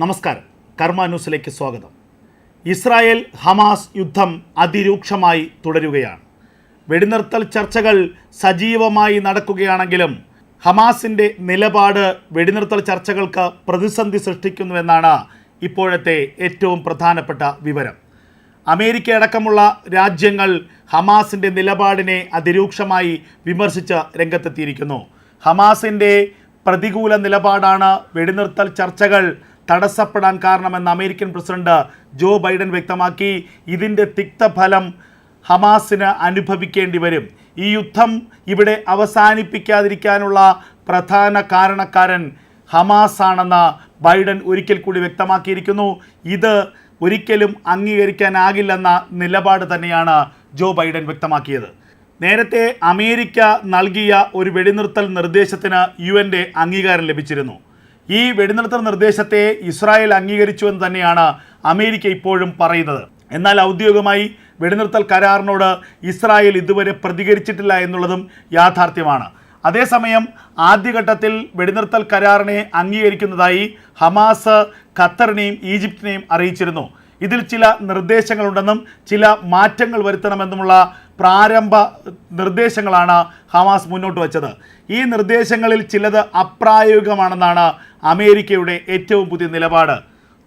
നമസ്കാരം. കർമ്മ ന്യൂസിലേക്ക് സ്വാഗതം. ഇസ്രായേൽ ഹമാസ് യുദ്ധം അതിരൂക്ഷമായി തുടരുകയാണ്. വെടിനിർത്തൽ ചർച്ചകൾ സജീവമായി നടക്കുകയാണെങ്കിലും ഹമാസിന്റെ നിലപാട് വെടിനിർത്തൽ ചർച്ചകൾക്ക് പ്രതിസന്ധി സൃഷ്ടിക്കുന്നുവെന്നാണ് ഇപ്പോഴത്തെ ഏറ്റവും പ്രധാനപ്പെട്ട വിവരം. അമേരിക്ക അടക്കമുള്ള രാജ്യങ്ങൾ ഹമാസിന്റെ നിലപാടിനെ അതിരൂക്ഷമായി വിമർശിച്ച് രംഗത്തെത്തിയിരിക്കുന്നു. ഹമാസിന്റെ പ്രതികൂല നിലപാടാണ് വെടിനിർത്തൽ ചർച്ചകൾ തടസ്സപ്പെടാൻ കാരണമെന്ന് അമേരിക്കൻ പ്രസിഡന്റ് ജോ ബൈഡൻ വ്യക്തമാക്കി. ഇതിന്റെ തിക്തഫലം ഹമാസിന് അനുഭവിക്കേണ്ടി വരും. ഈ യുദ്ധം ഇവിടെ അവസാനിപ്പിക്കാതിരിക്കാനുള്ള പ്രധാന കാരണക്കാരൻ ഹമാസ് ആണെന്ന് ബൈഡൻ ഒരിക്കൽ കൂടി വ്യക്തമാക്കിയിരിക്കുന്നു. ഇത് ഒരിക്കലും അംഗീകരിക്കാനാകില്ലെന്ന നിലപാട് തന്നെയാണ് ജോ ബൈഡൻ വ്യക്തമാക്കിയത്. നേരത്തെ അമേരിക്ക നൽകിയ ഒരു വെടിനിർത്തൽ നിർദ്ദേശത്തിന് യു എന്റെ അംഗീകാരം ലഭിച്ചിരുന്നു. ഈ വെടിനിർത്തൽ നിർദ്ദേശത്തെ ഇസ്രായേൽ അംഗീകരിച്ചു എന്ന് തന്നെയാണ് അമേരിക്ക ഇപ്പോഴും പറയുന്നത്. എന്നാൽ ഔദ്യോഗികമായി വെടിനിർത്തൽ കരാറിനോട് ഇസ്രായേൽ ഇതുവരെ പ്രതികരിച്ചിട്ടില്ല എന്നുള്ളതും യാഥാർത്ഥ്യമാണ്. അതേസമയം ആദ്യഘട്ടത്തിൽ വെടിനിർത്തൽ കരാറിനെ അംഗീകരിക്കുന്നതായി ഹമാസ് ഖത്തറിനെയും ഈജിപ്തിനെയും അറിയിച്ചിരുന്നു. ഇതിൽ ചില നിർദ്ദേശങ്ങളുണ്ടെന്നും ചില മാറ്റങ്ങൾ വരുത്തണമെന്നുമുള്ള പ്രാരംഭ നിർദ്ദേശങ്ങളാണ് ഹമാസ് മുന്നോട്ട് വച്ചത്. ഈ നിർദ്ദേശങ്ങളിൽ ചിലത് അപ്രായോഗികമാണെന്നാണ് അമേരിക്കയുടെ ഏറ്റവും പുതിയ നിലപാട്.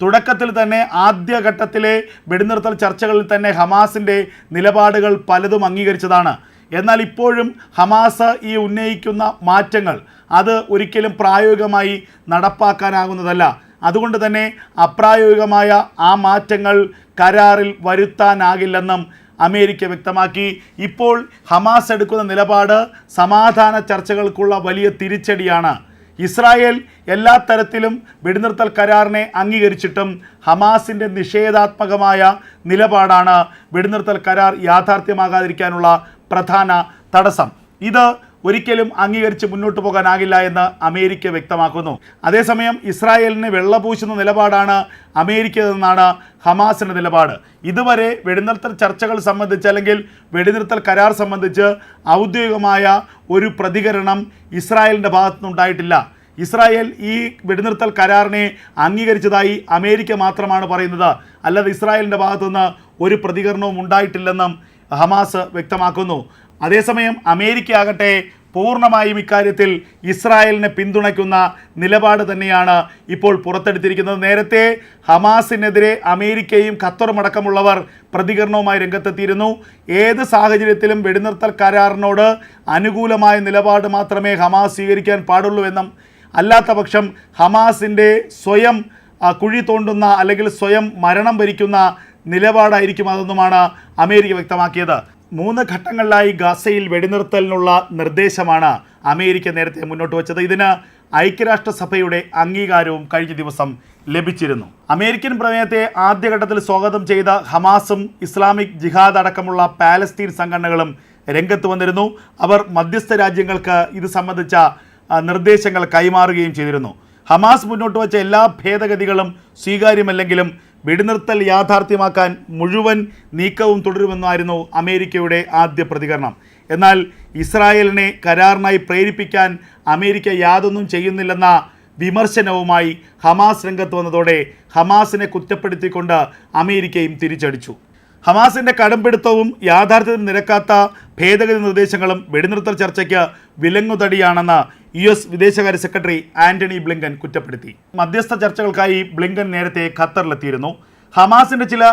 തുടക്കത്തിൽ തന്നെ ആദ്യഘട്ടത്തിലെ വെടിനിർത്തൽ ചർച്ചകളിൽ തന്നെ ഹമാസിന്റെ നിലപാടുകൾ പലതും അംഗീകരിച്ചതാണ്. എന്നാൽ ഇപ്പോഴും ഹമാസ് ഈ ഉന്നയിക്കുന്ന മാറ്റങ്ങൾ അത് ഒരിക്കലും പ്രായോഗികമായി നടപ്പാക്കാനാകുന്നതല്ല. അതുകൊണ്ട് തന്നെ അപ്രായോഗികമായ ആ മാറ്റങ്ങൾ കരാറിൽ വരുത്താനാകില്ലെന്നും അമേരിക്ക വ്യക്തമാക്കി. ഇപ്പോൾ ഹമാസ് എടുക്കുന്ന നിലപാട് സമാധാന ചർച്ചകൾക്കുള്ള വലിയ തിരിച്ചടിയാണ്. ഇസ്രായേൽ എല്ലാ തരത്തിലും വെടിനിർത്തൽ കരാറിനെ അംഗീകരിച്ചിട്ടും ഹമാസിന്റെ നിഷേധാത്മകമായ നിലപാടാണ് വെടിനിർത്തൽ കരാർ യാഥാർത്ഥ്യമാകാതിരിക്കാനുള്ള പ്രധാന തടസ്സം. ഇത് ഒരിക്കലും അംഗീകരിച്ച് മുന്നോട്ട് പോകാനാകില്ല എന്ന് അമേരിക്ക വ്യക്തമാക്കുന്നു. അതേസമയം ഇസ്രായേലിന് വെള്ളപൂശുന്ന നിലപാടാണ് അമേരിക്ക എന്നാണ് ഹമാസിന്റെ നിലപാട്. ഇതുവരെ വെടിനിർത്തൽ ചർച്ചകൾ സംബന്ധിച്ച് അല്ലെങ്കിൽ വെടിനിർത്തൽ കരാർ സംബന്ധിച്ച് ഔദ്യോഗികമായ ഒരു പ്രതികരണം ഇസ്രായേലിന്റെ ഭാഗത്തുനിന്നുണ്ടായിട്ടില്ല ഇസ്രായേൽ ഈ വെടിനിർത്തൽ കരാറിനെ അംഗീകരിച്ചതായി അമേരിക്ക മാത്രമാണ് പറയുന്നത്. അല്ലാതെ ഇസ്രായേലിന്റെ ഭാഗത്തുനിന്ന് ഒരു പ്രതികരണവും ഉണ്ടായിട്ടില്ലെന്നും ഹമാസ് വ്യക്തമാക്കുന്നു. അതേസമയം അമേരിക്ക ആകട്ടെ പൂർണമായും ഇക്കാര്യത്തിൽ ഇസ്രായേലിനെ പിന്തുണയ്ക്കുന്ന നിലപാട് തന്നെയാണ് ഇപ്പോൾ പുറത്തെടുത്തിരിക്കുന്നത്. നേരത്തെ ഹമാസിനെതിരെ അമേരിക്കയും ഖത്തറും അടക്കമുള്ളവർ പ്രതികരണവുമായി രംഗത്തെത്തിയിരുന്നു. ഏത് സാഹചര്യത്തിലും വെടിനിർത്തൽ കരാറിനോട് അനുകൂലമായ നിലപാട് മാത്രമേ ഹമാസ് സ്വീകരിക്കാൻ പാടുള്ളൂ എന്നും അല്ലാത്ത പക്ഷം ഹമാസിന്റെ സ്വയം കുഴി തോണ്ടുന്ന അല്ലെങ്കിൽ സ്വയം മരണം ഭരിക്കുന്ന നിലപാടായിരിക്കും അതെന്നുമാണ് അമേരിക്ക വ്യക്തമാക്കിയത്. മൂന്ന് ഘട്ടങ്ങളിലായി ഗാസയിൽ വെടിനിർത്തലിനുള്ള നിർദ്ദേശമാണ് അമേരിക്ക നേരത്തെ മുന്നോട്ട് വച്ചത്. ഇതിന് ഐക്യരാഷ്ട്രസഭയുടെ അംഗീകാരവും കഴിഞ്ഞ ദിവസം ലഭിച്ചിരുന്നു. അമേരിക്കൻ പ്രമേയത്തെ ആദ്യഘട്ടത്തിൽ സ്വാഗതം ചെയ്ത ഹമാസും ഇസ്ലാമിക് ജിഹാദ് അടക്കമുള്ള പാലസ്തീൻ സംഘടനകളും രംഗത്ത് വന്നിരുന്നു. അവർ മധ്യസ്ഥ രാജ്യങ്ങൾക്ക് ഇത് സംബന്ധിച്ച നിർദ്ദേശങ്ങൾ കൈമാറുകയും ചെയ്തിരുന്നു. ഹമാസ് മുന്നോട്ട് വച്ച എല്ലാ ഭേദഗതികളും സ്വീകാര്യമല്ലെങ്കിലും വെടിനിർത്തൽ യാഥാർത്ഥ്യമാക്കാൻ മുഴുവൻ നീക്കവും തുടരുമെന്നായിരുന്നു അമേരിക്കയുടെ ആദ്യ പ്രതികരണം. എന്നാൽ ഇസ്രായേലിനെ കരാറിനായി പ്രേരിപ്പിക്കാൻ അമേരിക്ക യാതൊന്നും ചെയ്യുന്നില്ലെന്ന വിമർശനവുമായി ഹമാസ് രംഗത്ത് വന്നതോടെ ഹമാസിനെ കുറ്റപ്പെടുത്തിക്കൊണ്ട് അമേരിക്കയും തിരിച്ചടിച്ചു. ഹമാസിന്റെ കടുംപിടുത്തവും യാഥാർത്ഥ്യത്തിന് നിരക്കാത്ത ഭേദഗതി നിർദ്ദേശങ്ങളും വെടിനിർത്തൽ ചർച്ചയ്ക്ക് വിലങ്ങുതടിയാണെന്ന് യു എസ് വിദേശകാര്യ സെക്രട്ടറി ആന്റണി ബ്ലിങ്കൻ കുറ്റപ്പെടുത്തി. മധ്യസ്ഥ ചർച്ചകൾക്കായി ബ്ലിങ്കൻ നേരത്തെ ഖത്തറിലെത്തിയിരുന്നു. ഹമാസിന്റെ ചില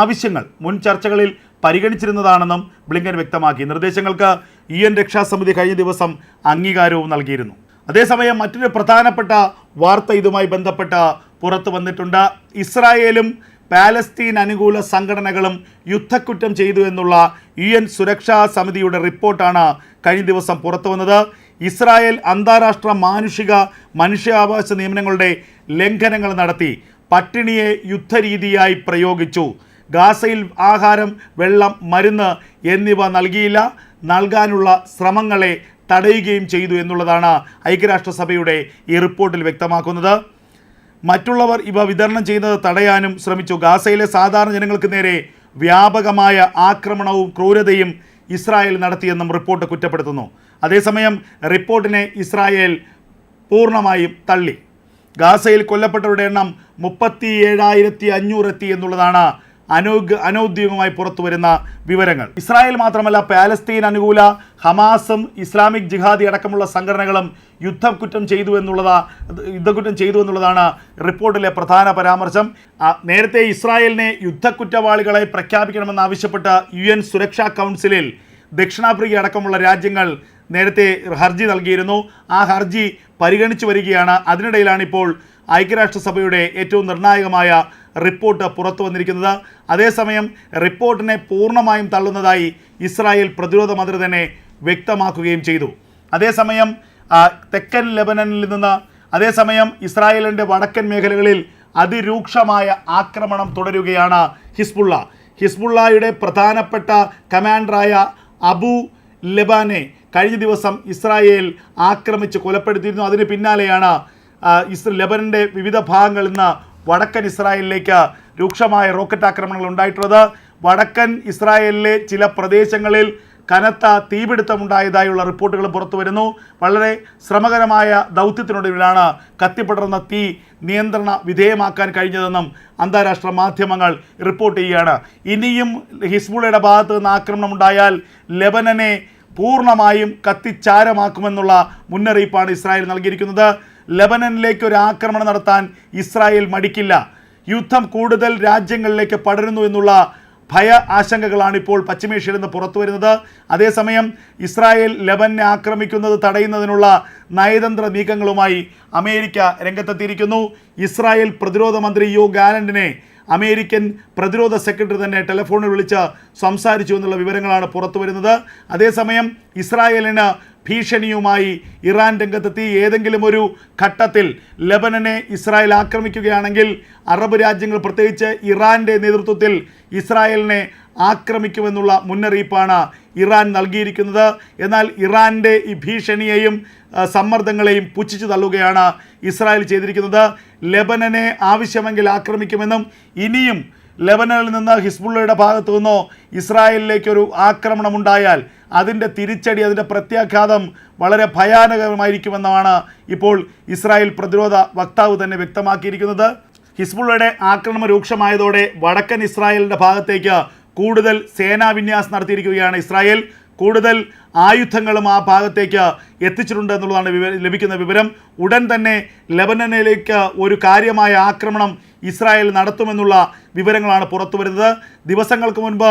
ആവശ്യങ്ങൾ മുൻ ചർച്ചകളിൽ പരിഗണിച്ചിരുന്നതാണെന്നും ബ്ലിങ്കൻ വ്യക്തമാക്കി. നിർദ്ദേശങ്ങൾക്ക് യു എൻ രക്ഷാസമിതി കഴിഞ്ഞ ദിവസം അംഗീകാരവും നൽകിയിരുന്നു. അതേസമയം മറ്റൊരു പ്രധാനപ്പെട്ട വാർത്ത ഇതുമായി ബന്ധപ്പെട്ട പുറത്തു വന്നിട്ടുണ്ട്. ഇസ്രായേലും പാലസ്തീൻ അനുകൂല സംഘടനകളും യുദ്ധക്കുറ്റം ചെയ്തു എന്നുള്ള യു എൻ സുരക്ഷാ സമിതിയുടെ റിപ്പോർട്ടാണ് കഴിഞ്ഞ ദിവസം പുറത്തു വന്നത്. ഇസ്രായേൽ അന്താരാഷ്ട്ര മാനുഷിക മനുഷ്യാവകാശ നിയമനങ്ങളുടെ ലംഘനങ്ങൾ നടത്തി പട്ടിണിയെ യുദ്ധരീതിയായി പ്രയോഗിച്ചു. ഗാസയിൽ ആഹാരം വെള്ളം മരുന്ന് എന്നിവ നൽകിയില്ല. നൽകാനുള്ള ശ്രമങ്ങളെ തടയുകയും ചെയ്തു എന്നുള്ളതാണ് ഐക്യരാഷ്ട്രസഭയുടെ ഈ റിപ്പോർട്ടിൽ വ്യക്തമാക്കുന്നത്. മറ്റുള്ളവർ ഇവ വിതരണം ചെയ്യുന്നത് തടയാനും ശ്രമിച്ചു. ഗാസയിലെ സാധാരണ ജനങ്ങൾക്ക് നേരെ വ്യാപകമായ ആക്രമണവും ക്രൂരതയും ഇസ്രായേൽ നടത്തിയെന്നും റിപ്പോർട്ട് കുറ്റപ്പെടുത്തുന്നു. അതേസമയം റിപ്പോർട്ടിനെ ഇസ്രായേൽ പൂർണമായും തള്ളി. ഗാസയിൽ കൊല്ലപ്പെട്ടവരുടെ എണ്ണം മുപ്പത്തി ഏഴായിരത്തി അഞ്ഞൂറ് എത്തി എന്നുള്ളതാണ് അനൗഗ് അനൗദ്യോഗികമായി പുറത്തു വരുന്ന വിവരങ്ങൾ. ഇസ്രായേൽ മാത്രമല്ല പാലസ്തീൻ അനുകൂല ഹമാസും ഇസ്ലാമിക് ജിഹാദി അടക്കമുള്ള സംഘടനകളും യുദ്ധക്കുറ്റം ചെയ്തു എന്നുള്ളതാ യുദ്ധക്കുറ്റം ചെയ്തു എന്നുള്ളതാണ് റിപ്പോർട്ടിലെ പ്രധാന പരാമർശം. നേരത്തെ ഇസ്രായേലിനെ യുദ്ധക്കുറ്റവാളികളെ പ്രഖ്യാപിക്കണമെന്ന് ആവശ്യപ്പെട്ട യു എൻ സുരക്ഷാ കൗൺസിലിൽ ദക്ഷിണാഫ്രിക്ക അടക്കമുള്ള രാജ്യങ്ങൾ നേരത്തെ ഹർജി നൽകിയിരുന്നു. ആ ഹർജി പരിഗണിച്ചു വരികയാണ്. അതിനിടയിലാണ് ഇപ്പോൾ ഐക്യരാഷ്ട്രസഭയുടെ ഏറ്റവും നിർണായകമായ റിപ്പോർട്ട് പുറത്തു വന്നിരിക്കുന്നത്. അതേസമയം റിപ്പോർട്ടിനെ പൂർണമായും തള്ളുന്നതായി ഇസ്രായേൽ പ്രതിരോധ മന്ത്രി തന്നെ വ്യക്തമാക്കുകയും ചെയ്തു. അതേസമയം തെക്കൻ ലെബനനിൽ നിന്ന് അതേസമയം ഇസ്രായേലിന്റെ വടക്കൻ മേഖലകളിൽ അതിരൂക്ഷമായ ആക്രമണം തുടരുകയാണ് ഹിസ്ബുള്ള. ഹിസ്ബുള്ളയുടെ പ്രധാനപ്പെട്ട കമാൻഡറായ അബു ലെബാനെ കഴിഞ്ഞ ദിവസം ഇസ്രായേൽ ആക്രമിച്ച് കൊലപ്പെടുത്തിയിരുന്നു. അതിന് പിന്നാലെയാണ് ഇസ്ര ഇസ് ലെബനന്റെ വിവിധ ഭാഗങ്ങളിൽ നിന്ന് വടക്കൻ ഇസ്രായേലിലേക്ക് രൂക്ഷമായ റോക്കറ്റ് ആക്രമണങ്ങൾ ഉണ്ടായിട്ടുള്ളത്. വടക്കൻ ഇസ്രായേലിലെ ചില പ്രദേശങ്ങളിൽ കനത്ത തീപിടുത്തമുണ്ടായതായുള്ള റിപ്പോർട്ടുകൾ പുറത്തു വരുന്നു. വളരെ ശ്രമകരമായ ദൗത്യത്തിനൊടുവിലാണ് കത്തിപ്പടർന്ന തീ നിയന്ത്രണ വിധേയമാക്കാൻ കഴിഞ്ഞതെന്നും അന്താരാഷ്ട്ര മാധ്യമങ്ങൾ റിപ്പോർട്ട് ചെയ്യുകയാണ്. ഇനിയും ഹിസ്ബുളയുടെ ഭാഗത്ത് നിന്ന് ആക്രമണം ഉണ്ടായാൽ ലെബനനെ പൂർണമായും കത്തിച്ചാരമാക്കുമെന്നുള്ള മുന്നറിയിപ്പാണ് ഇസ്രായേൽ നൽകിയിരിക്കുന്നത്. ലെബനനിലേക്ക് ഒരു ആക്രമണം നടത്താൻ ഇസ്രായേൽ മടിക്കില്ല. യുദ്ധം കൂടുതൽ രാജ്യങ്ങളിലേക്ക് പടരുന്നു എന്നുള്ള ഭയ ആശങ്കകളാണ് ഇപ്പോൾ പശ്ചിമേഷ്യയിൽ നിന്ന് പുറത്തു വരുന്നത്. അതേസമയം ഇസ്രായേൽ ലെബനെ ആക്രമിക്കുന്നത് തടയുന്നതിനുള്ള നയതന്ത്ര നീക്കങ്ങളുമായി അമേരിക്ക രംഗത്തെത്തിയിരിക്കുന്നു. ഇസ്രായേൽ പ്രതിരോധ മന്ത്രി യോ ഗാലൻഡിനെ അമേരിക്കൻ പ്രതിരോധ സെക്രട്ടറി തന്നെ ടെലിഫോണിൽ വിളിച്ച് സംസാരിച്ചു എന്നുള്ള വിവരങ്ങളാണ് പുറത്തു വരുന്നത്. അതേസമയം ഇസ്രായേലിന് ഭീഷണിയുമായി ഇറാൻ രംഗത്തെത്തി. ഏതെങ്കിലും ഒരു ഘട്ടത്തിൽ ലബനനെ ഇസ്രായേൽ ആക്രമിക്കുകയാണെങ്കിൽ അറബ് രാജ്യങ്ങൾ പ്രത്യേകിച്ച് ഇറാന്റെ നേതൃത്വത്തിൽ ഇസ്രായേലിനെ ആക്രമിക്കുമെന്നുള്ള മുന്നറിയിപ്പാണ് ഇറാൻ നൽകിയിരിക്കുന്നത്. എന്നാൽ ഇറാന്റെ ഈ ഭീഷണിയെയും സമ്മർദ്ദങ്ങളെയും പുച്ഛിച്ചു തള്ളുകയാണ് ഇസ്രായേൽ ചെയ്തിരിക്കുന്നത്. ലെബനനെ ആവശ്യമെങ്കിൽ ആക്രമിക്കുമെന്നും ഇനിയും ലെബനനിൽ നിന്ന് ഹിസ്ബുള്ളയുടെ ഭാഗത്തു നിന്നോ ഇസ്രായേലിലേക്കൊരു ആക്രമണം ഉണ്ടായാൽ അതിന്റെ തിരിച്ചടി അതിന്റെ പ്രത്യാഘാതം വളരെ ഭയാനകമായിരിക്കുമെന്നാണ് ഇപ്പോൾ ഇസ്രായേൽ പ്രതിരോധ വക്താവ് തന്നെ വ്യക്തമാക്കിയിരിക്കുന്നത്. ഹിസ്ബുള്ളയുടെ ആക്രമണം രൂക്ഷമായതോടെ വടക്കൻ ഇസ്രായേലിന്റെ ഭാഗത്തേക്ക് കൂടുതൽ സേനാവിന്യാസം നടത്തിയിരിക്കുകയാണ് ഇസ്രായേൽ. കൂടുതൽ ആയുധങ്ങളും ആ ഭാഗത്തേക്ക് എത്തിച്ചിട്ടുണ്ട് എന്നുള്ളതാണ് വിവ ലഭിക്കുന്ന വിവരം. ഉടൻ തന്നെ ലെബനനിലേക്ക് ഒരു കാര്യമായ ആക്രമണം ഇസ്രായേൽ നടത്തുമെന്നുള്ള വിവരങ്ങളാണ് പുറത്തു വരുന്നത്. ദിവസങ്ങൾക്ക് മുൻപ്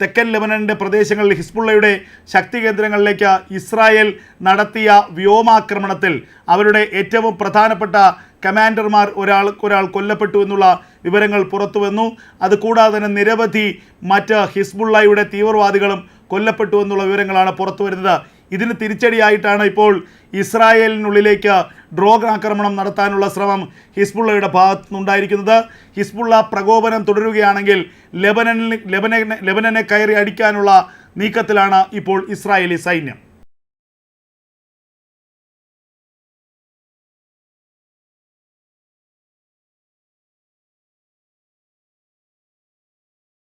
തെക്കൻ ലെബനന്റെ പ്രദേശങ്ങളിൽ ഹിസ്ബുള്ളയുടെ ശക്തി കേന്ദ്രങ്ങളിലേക്ക് ഇസ്രായേൽ നടത്തിയ വ്യോമാക്രമണത്തിൽ അവരുടെ ഏറ്റവും പ്രധാനപ്പെട്ട കമാൻഡർമാർ ഒരാൾ ഒരാൾ കൊല്ലപ്പെട്ടു എന്നുള്ള വിവരങ്ങൾ പുറത്തു വന്നു. അതുകൂടാതെ തന്നെ നിരവധി മറ്റ് ഹിസ്ബുള്ളയുടെ തീവ്രവാദികളും കൊല്ലപ്പെട്ടു എന്നുള്ള വിവരങ്ങളാണ് പുറത്തു വരുന്നത്. ഇതിന് തിരിച്ചടിയായിട്ടാണ് ഇപ്പോൾ ഇസ്രായേലിനുള്ളിലേക്ക് ഡ്രോൺ ആക്രമണം നടത്താനുള്ള ശ്രമം ഹിസ്ബുള്ളയുടെ ഭാഗത്തു നിന്നുണ്ടായിരിക്കുന്നത്. ഹിസ്ബുള്ള പ്രകോപനം തുടരുകയാണെങ്കിൽ ലെബനനിൽ ലെബനനെ ലെബനനെ കയറി അടിക്കാനുള്ള നീക്കത്തിലാണ് ഇപ്പോൾ ഇസ്രായേലി സൈന്യം.